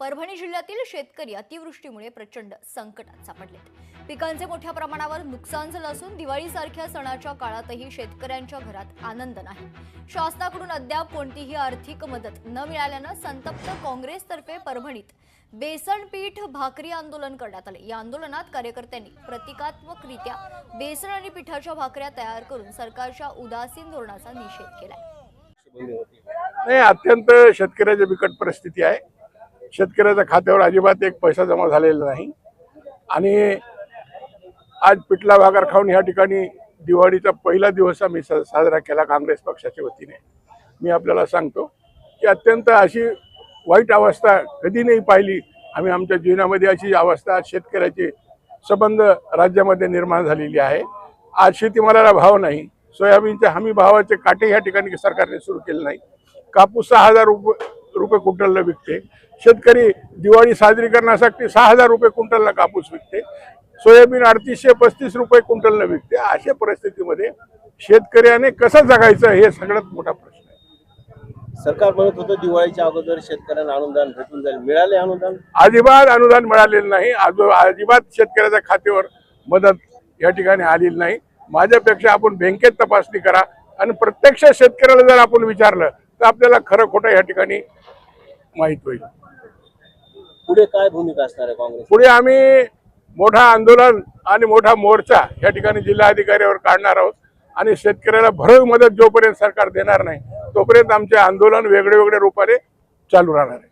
परभणी जिल्ह्यातील शेतकरी अतिवृष्टीमुळे प्रचंड संकटात सापडलेत. पिकांचे मोठ्या प्रमाणावर नुकसान झालं असून दिवाळीसारख्या सणाच्या काळातही शेतकऱ्यांच्या घरात आनंद नाही. शासनाकडून अद्याप कोणतीही आर्थिक मदत न मिळाल्यानं संतप्त काँग्रेसतर्फे परभणीत बेसन पीठ भाकरी आंदोलन करण्यात आले. या आंदोलनात कार्यकर्त्यांनी प्रतिकात्मकरित्या बेसन आणि पिठाच्या भाकऱ्या तयार करून सरकारच्या उदासीन धोरणाचा निषेध केला नाही अत्यंत शेतकऱ्याची बिकट परिस्थिती आहे. शेतकऱ्याच्या खात्यावर अजिबात एक पैसा जमा झालेला नाही. आणि आज पिठला भागार खाऊन या ठिकाणी दिवाळीचा पहिला दिवस आम्ही साजरा केला काँग्रेस पक्षाच्या वतीने. मी आपल्याला सांगतो की अत्यंत अशी वाईट अवस्था कधी नाही पाहिली. आम्ही आमच्या जीवनामध्ये अशी अवस्था शेतकऱ्याचे संबंध राज्यामध्ये निर्माण झालेली आहे. आज शेतीमालाला भाव नाही. सोयाबीनच्या हमी भावाचे काटे या ठिकाणी सरकारने सुरू केले नाही कापूस सहा हजार रुपये रुपये क्विंटलला विकते. शेतकरी दिवाळी साजरी करण्यासाठी सहा हजार रुपये क्विंटलला कापूस विकते. सोयाबीन अडतीसशे पस्तीस रुपये क्विंटलला विकते. अशा परिस्थितीमध्ये शेतकऱ्याने कसं जगायचं हे सगळ्यात मोठा प्रश्न आहे. सरकार म्हणत होतं दिवाळीच्या अगोदर शेतकऱ्यांना अनुदान भेटून जाईल. मिळाले अनुदान? अजिबात अनुदान मिळालेलं नाही. अजिबात शेतकऱ्याच्या खात्यावर मदत या ठिकाणी आलेली नाही. माझ्यापेक्षा आपण बँकेत तपासणी करा. आणि प्रत्यक्ष शेतकऱ्याला जर आपण विचारलं तर आपल्याला खरं खोटं या ठिकाणी माहीत होईल. पुढे काय भूमिका असणार आहे काँग्रेस पुढे आम्ही मोठा आंदोलन आणि मोठा मोर्चा या ठिकाणी जिल्हाधिकाऱ्यावर काढणार आहोत. आणि शेतकऱ्याला भरव मदत जोपर्यंत सरकार देणार नाही तोपर्यंत आमचे आंदोलन वेगळे वेगळ्या रूपाने चालू राहणार आहे.